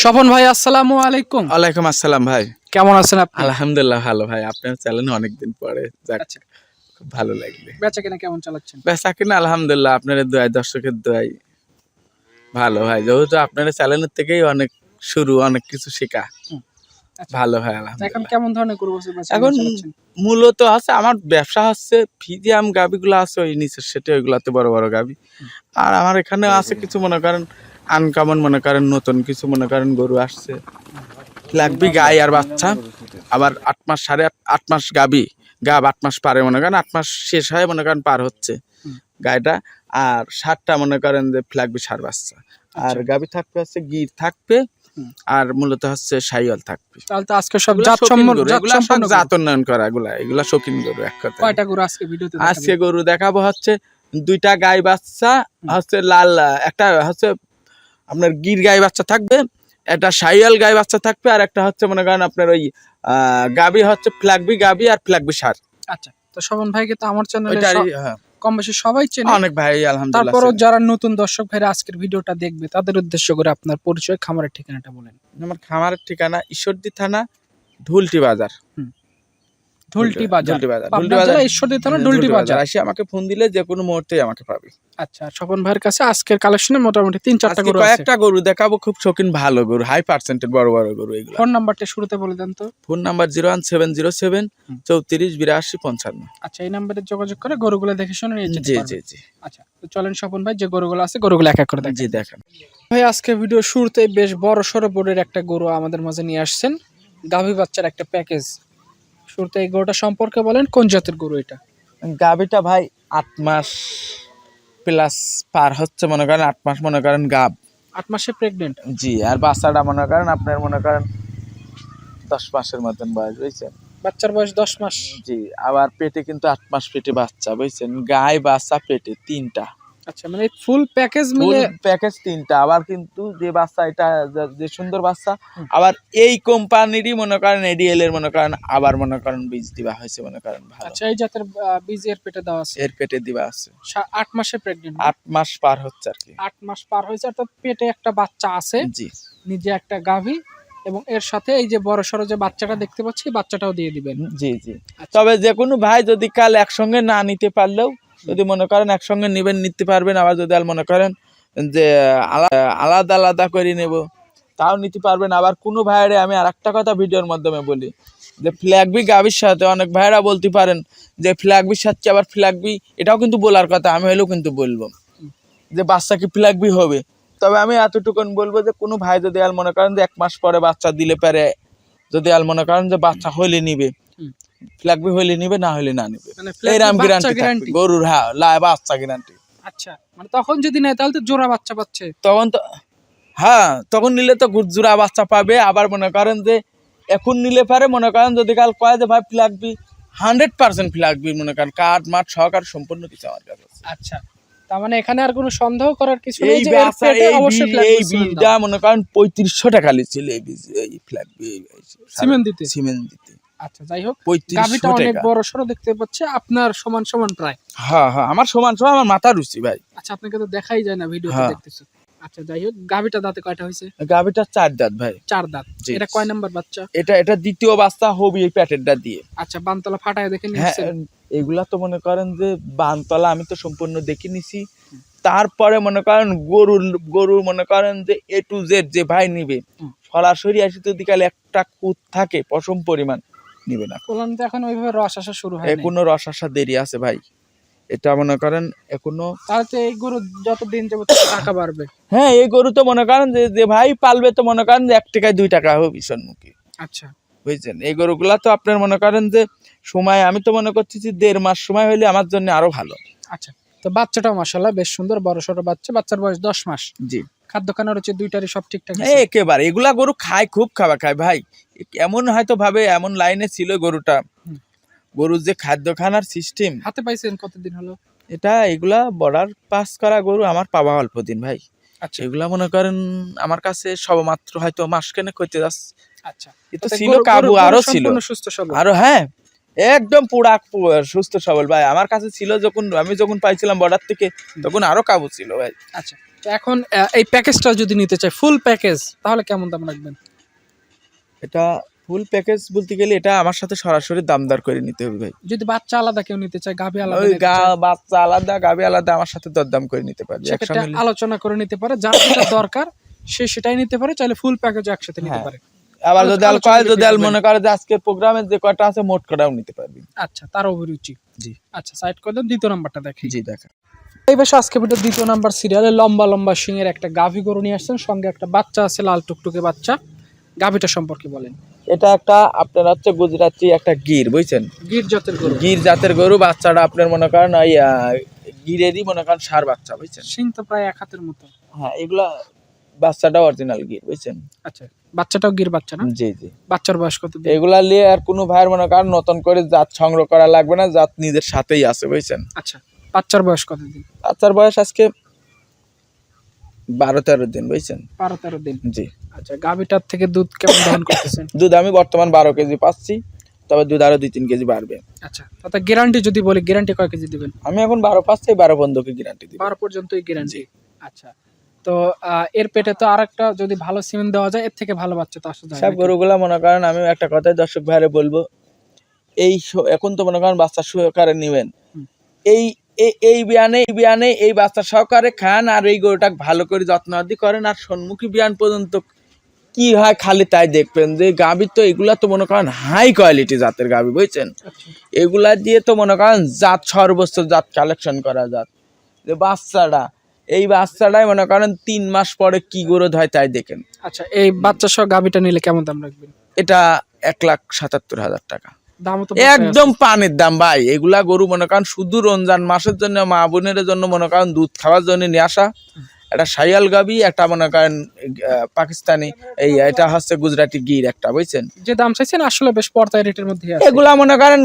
স্বপন ভাই আসসালামু আলাইকুম। ওয়ালাইকুম আসসালাম ভাই। কেমন আছেন আপনি? আলহামদুলিল্লাহ ভালো ভাই আপনার চ্যানেল অনেকদিন পরে। যাক আচ্ছা। খুব ভালো লাগবে বেচা কিনা কেমন চালাচ্ছেন? বেচা কিনা আলহামদুলিল্লাহ আপনার দোয়াই দর্শকের দোয়াই ভালো ভাই। যেহেতু আপনার চ্যানেলের থেকেই অনেক শুরু অনেক কিছু শেখা। আচ্ছা। ভালো হয় তা এখন কেমন ধরনের গরু এখন মূলত আছে আমার ব্যবসা হচ্ছে ফিজিয়াম গাবিগুলো আছে ওই নিচের সেটে ওইগুলাতে বড় বড় গাবি। আর আমার এখানে আছে কিছু মনে করেন আনকমন মনে করেন নতুন কিছু মনে করেন গরু আসছে। লাগবি গাই আর বাচ্চা আবার আট মাস সাড়ে আট মাস গাবি গাব আট মাস পারে মনে করেন আট মাস শেষ হয় মনে করেন পার হচ্ছে। গাইটা আর সারটা মনে করেন যে ফ্লাগবি সার বাচ্চা। আর গাবি থাকবে হচ্ছে গির থাকবে আর মূলত হচ্ছে সাইওয়াল থাকবে। তাহলে তো আজকে সব জাত জাত এগুলা সব সম্পন্ন জাত উন্নয়ন করা এগুলা এগুলা শৌখিন গরু এক কথা কয়টা গরু আজকে ভিডিওতে আজকে গরু দেখাবো হচ্ছে দুইটা গাই বাচ্চা হচ্ছে লাল একটা হচ্ছে আপনার গির গাই বাচ্চা থাকবে একটা সাইয়াল গাই বাচ্চা থাকবে আর একটা হচ্ছে মনে করেন আপনার ওই গাবি হচ্ছে ফ্লাগবি গাবি আর ফ্লাগবি সার। আচ্ছা তো স্বপন ভাইকে তো আমার চ্যানেলে কম বেশি সবাই চেনে। অনেক ভাই আলহামদুলিল্লাহ তারপরও আছে। যারা নতুন দর্শক ভাইরা আজকের ভিডিওটা দেখবে তাদের উদ্দেশ্য করে আপনার পরিচয় খামারের ঠিকানাটা বলেন। আমার খামারের ঠিকানা ঈশ্বরদী থানা ঢুলটি বাজার। ঢুলটি বাজার ঢুলটি বাজার ঢুলটি বাজার ঈশ্বরদী থানা ঢুলটি বাজার এসে আমাকে ফোন দিলে যে কোনো মুহূর্তেই আমাকে পাবে। আচ্ছা স্বপন ভাইয়ের কাছে আজকের কালেকশনে মোটামুটি তিন চারটা গরু আছে। কয়েকটা গরু দেখাবো খুব শৌখিন ভালো গরু হাই পার্সেন্টের বড় বড় গরু এগুলো। ফোন নাম্বারটা শুরুতে বলে দেন তো। Phone number zero one seven zero seven চৌত্রিশ বিরাশি পঞ্চান্ন। আচ্ছা এই নাম্বারে যোগাযোগ করে গরুগুলো দেখে শুনে নিয়ে জি জি জি। আচ্ছা তো চলেন স্বপন ভাই যে গরুগুলো আছে গরুগুলো এক এক করে দেখেন জি দেখেন। ভাই আজকে ভিডিও শুরুতেই বেশ বড় সড়ো বোর্ডের একটা গরু আমাদের মাঝে নিয়ে আসছেন। গাভী বাচ্চার একটা প্যাকেজ শুরুতে এই গরুটা সম্পর্কে বলেন কোন জাতের গরু এটা? গাবিটা ভাই আট মাস প্লাস পার হচ্ছে মনে করেন আট মাস মনে করেন গাব। আট মাসে প্রেগনেন্ট জি আর বাচ্চাটা মনে করেন আপনার মনে করেন দশ মাসের মতন বয়স বুঝছেন? বাচ্চার বয়স দশ মাস। জি আবার পেটে কিন্তু আট মাস পেটে বাচ্চা বুঝছেন? গায়ে বাচ্চা পেটে তিনটা। আচ্ছা মানে ফুল প্যাকেজ মিলে প্যাকেজ তিনটা আবার কিন্তু যে বাচ্চা এটা যে- সুন্দর বাচ্চা আবার এই কোম্পানিরই মনে করেন এডিএল এর মনে করেন আবার মনে করেন বীজ দিবা হয়েছে মনে করেন ভালো। আচ্ছা এই জাতের বীজ এর পেটে দেওয়া আছে? এর পেটে দিবা আছে। আট মাসে প্রেগনেন্ট আট মাস পার হচ্ছে আর কি। আট মাস পার হয়েছে অর্থাৎ পেটে একটা বাচ্চা আছে জি। নিজে একটা গাভী এবং এর সাথে এই যে বড় সড়ো যে বাচ্চাটা দেখতে পাচ্ছি বাচ্চাটাও দিয়ে দিবেন। জি জি। আচ্ছা। তবে যে কোনো ভাই যদি কাল একসঙ্গে না নিতে পারলেও যদি মনে করেন একসঙ্গে নিবেন, নিতে পারবেন, আবার যদি আর মনে করেন যে, আলা- আলাদা আলাদা করে নেব, তাও নিতে পারবেন। আবার কোনো ভাইয়েরে আমি আর একটা কথা ভিডিওর মাধ্যমে বলি, যে ফ্ল্যাগবি গাবির সাথে অনেক ভাইয়েরা বলতে পারেন যে ফ্ল্যাগবির সাথে আবার ফ্ল্যাগবি এটাও কিন্তু বলার কথা, আমি হলেও কিন্তু বলব যে, বাচ্চা কি ফ্ল্যাগবি হবে? তবে আমি এতটুকুন বলব যে, কোনো ভাই যদি আর মনে করেন যে, এক মাস পরে বাচ্চা দিলে পারে, যদি আর মনে করেন যে, বাচ্চা হইলে নিবে ফ্ল্যাগবি হইলে নিবে না হইলে না নিবে। মানে এরাম গ্যারান্টি গরুর হ্যাঁ লা বাচ্চা গ্যারান্টি আচ্ছা মানে তখন যদি নেয় তাহলে তো জোড়া বাচ্চা পাচ্ছে। তখন তো হ্যাঁ তখন নিলে তো গুজুরা বাচ্চা পাবে। আবার মনে করেন যে এখন নিলে পারে মনে করেন যদি কাল কয় যে ভাই ফ্ল্যাগবি হান্ড্রেড পার্সেন্ট ফ্ল্যাগবি মনে করেন। কাঠ মাঠ সহকার সম্পূর্ণ কিছু আমার কাছে। আচ্ছা তার মানে এখানে আর কোনো সন্দেহ করার কিছু নেই যে এই দাও। মনে করেন পঁয়ত্রিশশো টাকা লিছিল এই বীজ এই ফ্ল্যাগবি সিমেন্ট দিতে? সিমেন্ট দিতে। আচ্ছা যাই হোক গাভিটা অনেক বড় সড়ো দেখতে পাচ্ছে আপনার সমান সমান প্রায়। হ্যাঁ হ্যাঁ আমার সমান সমান আমার মাথা রুচি ভাই। আচ্ছা আপনাকে তো দেখাই যায় না ভিডিওতে হ্যাঁ। দেখতেছি। আচ্ছা যাই হোক গাভিটা দাঁতে কয়টা হয়েছে? গাভিটা চার দাঁত ভাই। চার দাঁত। এটা কয় নাম্বার বাচ্চা? এটা এটা দ্বিতীয় বাচ্চা হবি এই দিয়ে। আচ্ছা বানতলা ফাটায় দেখে হ্যাঁ নিচ্ছেন এগুলা তো মনে করেন যে বানতলা আমি তো সম্পূর্ণ দেখে নিছি। তারপরে মনে করেন গরুর গরুর মনে করেন যে এ টু জেড যে ভাই নিবে সরাসরি আসি কালে একটা কুত থাকে পশম পরিমাণ নিবে না। কোলান তো এখন ওইভাবে রস আসা শুরু হয় এখনও রস আসা দেরি আছে ভাই। এটা মনে করেন এখনও তাহলে এই গরু যত দিন যাবে তত টাকা বাড়বে। হ্যাঁ এই গরু তো মনে করেন যে যে ভাই পালবে তো মনে করেন যে এক টাকায় দুই টাকা হবে ভীষণমুখী। আচ্ছা। বুঝছেন? এই গরুগুলা তো আপনার মনে করেন যে সময় আমি তো মনে করছি যে দেড় মাস সময় হলে আমার জন্য আরও ভালো। আচ্ছা। তো বাচ্চাটাও মাসাল্লাহ বেশ সুন্দর বড় সড়ো বাচ্চা বাচ্চার বয়স দশ মাস। জি। খাদ্য খানার হচ্ছে দুইটারই সব ঠিকঠাক একেবারে এগুলা গরু খায় খুব খাবার খায়। ভাই এমন হয়তো ভাবে এমন লাইনে ছিল গরুটা। গরুর যে খাদ্য খানার সিস্টেম হাতে পাইছেন কতদিন হলো? এটা এগুলা বর্ডার পাস করা গরু আমার পাওয়া অল্প দিন ভাই। আচ্ছা। এগুলা মনে করেন আমার কাছে সবমাত্র হয়তো মাস কেনে করতে যাচ্ছে। আচ্ছা। এ তো ছিল কাবু আরও ছিল। সুস্থ সবল। আরও হ্যাঁ একদম পুরা সুস্থ সবল ভাই। আমার কাছে ছিল যখন আমি যখন পাইছিলাম বর্ডার থেকে তখন আরও কাবু ছিল ভাই। আচ্ছা। এখন এই প্যাকেজটা যদি নিতে চাই ফুল প্যাকেজ তাহলে কেমন দাম রাখবেন? এটা ফুল প্যাকেজ বলতে গেলে এটা আমার সাথে সরাসরি দামদার করে নিতে হবে ভাই। যদি বাচ্চা আলাদা কেউ নিতে চায় গাভী আলাদা ওই গা বাচ্চা আলাদা গাবি আলাদা আমার সাথে দরদাম করে নিতে পারবে একসঙ্গে নিলে- আলোচনা করে নিতে পারে যার যেটা দরকার সে সেটাই নিতে পারে চাইলে ফুল প্যাকেজ একসাথে নিতে হ্যাঁ। পারে। আবার যদি আল কয় যদি আল মনে করে যে আজকের প্রোগ্রামে যে কয়টা আছে মোট কটাও নিতে পারবি। আচ্ছা তার অভিরুচি। জি। আচ্ছা সাইড করে দেন দ্বিতীয় নাম্বারটা দেখি জি দেখা এই বেশ আজকে ভিডিও দ্বিতীয় নাম্বার সিরিয়ালে লম্বা লম্বা সিংয়ের একটা গাভী গরু নিয়ে আসছেন। সঙ্গে একটা বাচ্চা আছে লাল টুকটুকে বাচ্চা। গাভীটা সম্পর্কে বলেন। এটা একটা আপনার হচ্ছে গুজরাটি একটা গির বুঝছেন? গির জাতের গরু। গির জাতের গরু বাচ্চাটা আপনার মনে করেন ওই গিরেরই মনে করেন সার বাচ্চা বুঝছেন? সিং তো প্রায় এক হাতের মতো। হ্যাঁ এগুলা বাচ্চাটা অরিজিনাল গির বুঝছেন? আচ্ছা বাচ্চাটাও গির বাচ্চা না? জি জি। বাচ্চার বয়স কত এগুলা নিয়ে আর কোনো ভাইয়ের মনে করেন নতুন করে জাত সংগ্রহ করা লাগবে না জাত নিজের সাথেই আছে বুঝছেন? আচ্ছা। বাচ্চার বয়স কত দিন বাচ্চার বয়স আজকে বারো তেরো দিন বুঝছেন? বারো তেরো দিন। জি। আচ্ছা গাভীটার থেকে দুধ কেমন দহন করতেছেন? দুধ আমি বর্তমান বারো কেজি পাচ্ছি তবে দুধ আরও দুই তিন কেজি বাড়বে। আচ্ছা তাতে গ্যারান্টি যদি বলি গ্যারান্টি কয় কেজি দিবেন? আমি এখন বারো পাচ্ছি বারো বন্ধুকে গ্যারান্টি দিব। বারো পর্যন্তই গ্যারান্টি আচ্ছা তো এর পেটে তো আরেকটা যদি ভালো সিমেন্ট দেওয়া যায় এর থেকে ভালো বাচ্চা তো আসা যায় সব? গরুগুলা মনে করেন আমি একটা কথাই দর্শক ভাইরে বলব এই এখন তো মনে করেন বাচ্চা সহকারে নিবেন। এই এই- বিয়ানে এই বিয়ানে এই বাচ্চা সহকারে খান আর এই গরুটা ভালো করে যত্ন আদি করেন আর সম্মুখী বিয়ান পর্যন্ত কি হয় খালি তাই দেখবেন যে গাভী তো এগুলা তো মনে করেন হাই কোয়ালিটি জাতের গাভী বুঝছেন? আচ্ছা। এগুলা দিয়ে তো মনে করেন জাত সর্বোচ্চ জাত কালেকশন করা জাত যে বাচ্চাটা এই বাচ্চাটাই মনে করেন তিন মাস পরে কি গ্রোথ হয় তাই দেখেন। আচ্ছা এই বাচ্চা সহ গাভীটা নিলে কেমন দাম রাখবেন? এটা এক লাখ সাতাত্তর হাজার টাকা। একদম পানির দাম ভাই এগুলা গরু মনে করেন শুধু রমজান মাসের জন্য মা বোনের জন্য মনে করেন দুধ খাওয়ার জন্য নিয়ে আসা। একটা সাইয়াল গাবি একটা মনে করেন পাকিস্তানি এই এটা হচ্ছে গুজরাটি গির একটা বুঝছেন? যে দাম চাইছেন আসলে বেশ পর্দায় রেটের মধ্যে এগুলা মনে করেন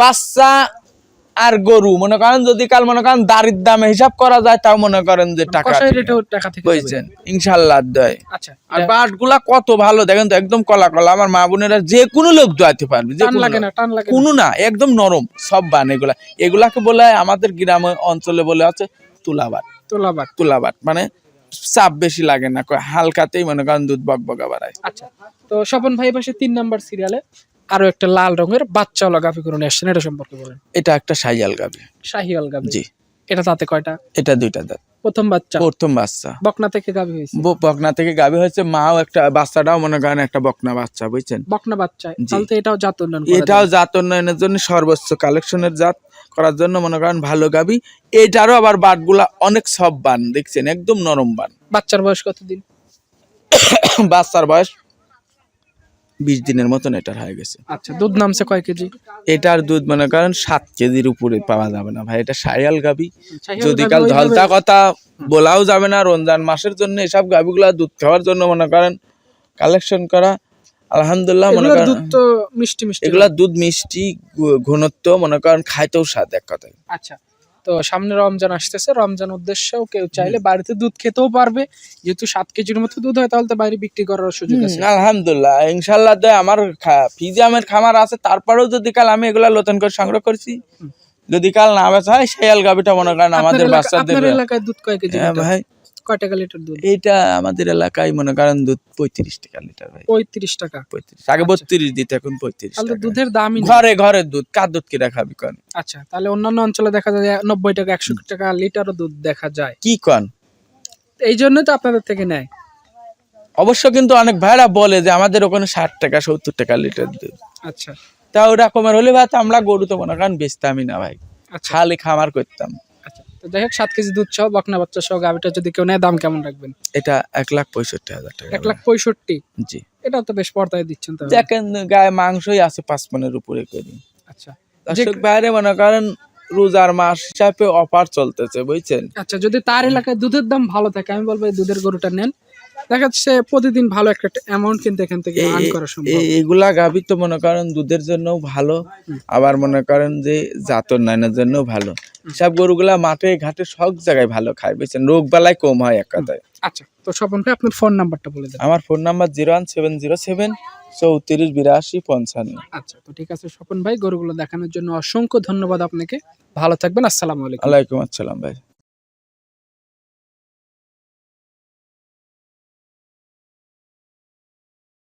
বাচ্চা আর গরু। মনে করেন যদি কাল মনে করেন দারির দামে হিসাব করা যায় তাও মনে করেন যে টাকা। বুঝছেন? ইনশাল্লাহ দেয়। আচ্ছা আর বাটগুলা কত ভালো দেখেন তো একদম কলা কলা। আমার মা বোনেরা যে কোনো লোক দোয়াতে পারবে যে কোনো না একদম নরম সব বান এগুলা। এগুলাকে বলে আমাদের গ্রাম অঞ্চলে বলে আছে তুলাবাট। তোলাবার তুলাবাট মানে চাপ বেশি লাগে না হালকাতেই মনে করেন দুধ বকবকা বাড়ায়। আচ্ছা তো স্বপন ভাই পাশে তিন নাম্বার সিরিয়ালে আরও একটা লাল রঙের বাচ্চাওয়ালা গাভী করে নিয়ে আসছেন এটা সম্পর্কে বলেন। এটা একটা সাইয়াল গাবি শাহিওয়াল গাভী জি। এটা তাতে কয়টা? এটা দুইটা দাঁত। প্রথম বাচ্চা? প্রথম বাচ্চা। বকনা থেকে গাভী হয়েছে? বকনা থেকে গাবি হয়েছে মাও একটা বাচ্চাটাও মনে করেন একটা বকনা বাচ্চা বুঝছেন? বকনা বাচ্চা। তাহলে তো এটাও জাত উন্নয়ন এটাও জাত উন্নয়নের জন্য সর্বোচ্চ কালেকশনের জাত করার জন্য মনে করেন ভালো গাবি এটারও আবার বাটগুলা অনেক সব বান দেখছেন? একদম নরম বান। বাচ্চার বয়স কতদিন? বাচ্চার বয়স বিশ দিনের মতন এটার হয়ে গেছে। আচ্ছা দুধ নামছে কয় কেজি? এটার দুধ মনে করেন সাত কেজির উপরে পাওয়া যাবে না ভাই এটা সায়াল গাবি। যদি কাল ধলতা কথা বলাও যাবে না রমজান মাসের জন্য এসব গাবিগুলা দুধ খাওয়ার জন্য মনে করেন কালেকশন করা। আলহামদুলিল্লাহ মনে করেন দুধ তো মিষ্টি মিষ্টি এগুলা দুধ মিষ্টি ঘনত্ব মনে করেন খাইতেও স্বাদ এক কথায়। আচ্ছা তো সামনে রমজান আসতেছে রমজান উদ্দেশ্যেও কেউ চাইলে বাড়িতে দুধ খেতেও পারবে। যেহেতু সাত কেজির মতো দুধ হয় তাহলে তো বাইরে বিক্রি করার সুযোগ আছে। হুম, আলহামদুলিল্লাহ ইনশাল্লাহ তো আমার ফিজিয়ামের খামার আছে তারপরেও যদি কাল আমি এগুলা নতুন করে সংগ্রহ করছি যদি কাল না বেচা হয় সেই আলগাবিটা মনে করেন আমাদের বাচ্চা বাচ্চাদের এলাকায় দুধ কয় কেজি হ্যাঁ? ভাই। কয় টাকা লিটার দুধ? এইটা আমাদের এলাকায় মনে করেন দুধ পঁয়ত্রিশ টাকা লিটার ভাই। পঁয়ত্রিশ টাকা। পঁয়ত্রিশ। আগে বত্রিশ দিতে এখন পঁয়ত্রিশ তাহলে দুধের দামই ঘরে ঘরে দুধ কার দুধ খাবি কন? আচ্ছা তাহলে অন্যান্য অঞ্চলে দেখা যায় নব্বই টাকা একশো টাকা লিটারও দুধ দেখা যায়। কি কন? এই জন্য তো আপনাদের থেকে নেয়। অবশ্য কিন্তু অনেক ভাইরা বলে যে আমাদের ওখানে ষাট টাকা সত্তর টাকা লিটার দুধ। আচ্ছা। তা ওরকমের হলে ভাই তো আমরা গরু তো মনে করেন বেচতামই না ভাই। আচ্ছা। খালি খামার করতাম। আচ্ছা তো যাই হোক সাত কেজি দুধ সহ বকনা বাচ্চা সহ গাভিটা যদি কেউ নেয় দাম কেমন রাখবেন? এটা এক লাখ পঁয়ষট্টি হাজার টাকা এক লাখ পঁয়ষট্টি? জি। এটাও তো বেশ পর্দায় দিচ্ছেন তো দেখেন গায়ে মাংসই আছে পাঁচ মনের উপরে করি। আচ্ছা। দর্শক বাইরে মনে করেন রোজার মাস হিসাবে অফার চলতেছে বুঝছেন? আচ্ছা যদি তার এলাকায় দুধের দাম ভালো থাকে আমি বলব এই দুধের গরুটা নেন। দেখা যাচ্ছে প্রতিদিন ভালো একটা অ্যামাউন্ট কিন্তু এখান থেকে আর্ন করা সম্ভব। এগুলা গাভি তো মনে করেন দুধের জন্য ভালো আবার মনে করেন যে জাতর নাইনের জন্য ভালো। সব গরুগুলা মাঠে ঘাটে সব জায়গায় ভালো খায় বুঝছেন রোগ বালাই কম হয় এক কথায়। আচ্ছা তো স্বপন ভাই আপনার ফোন নাম্বারটা বলে দেন। আমার phone number zero one seven zero seven চৌত্রিশ বিরাশি পঞ্চান্ন। আচ্ছা তো ঠিক আছে স্বপন ভাই গরুগুলো দেখানোর জন্য অসংখ্য ধন্যবাদ আপনাকে। ভালো থাকবেন আসসালামু আলাইকুম। আলাইকুম আসসালাম ভাই।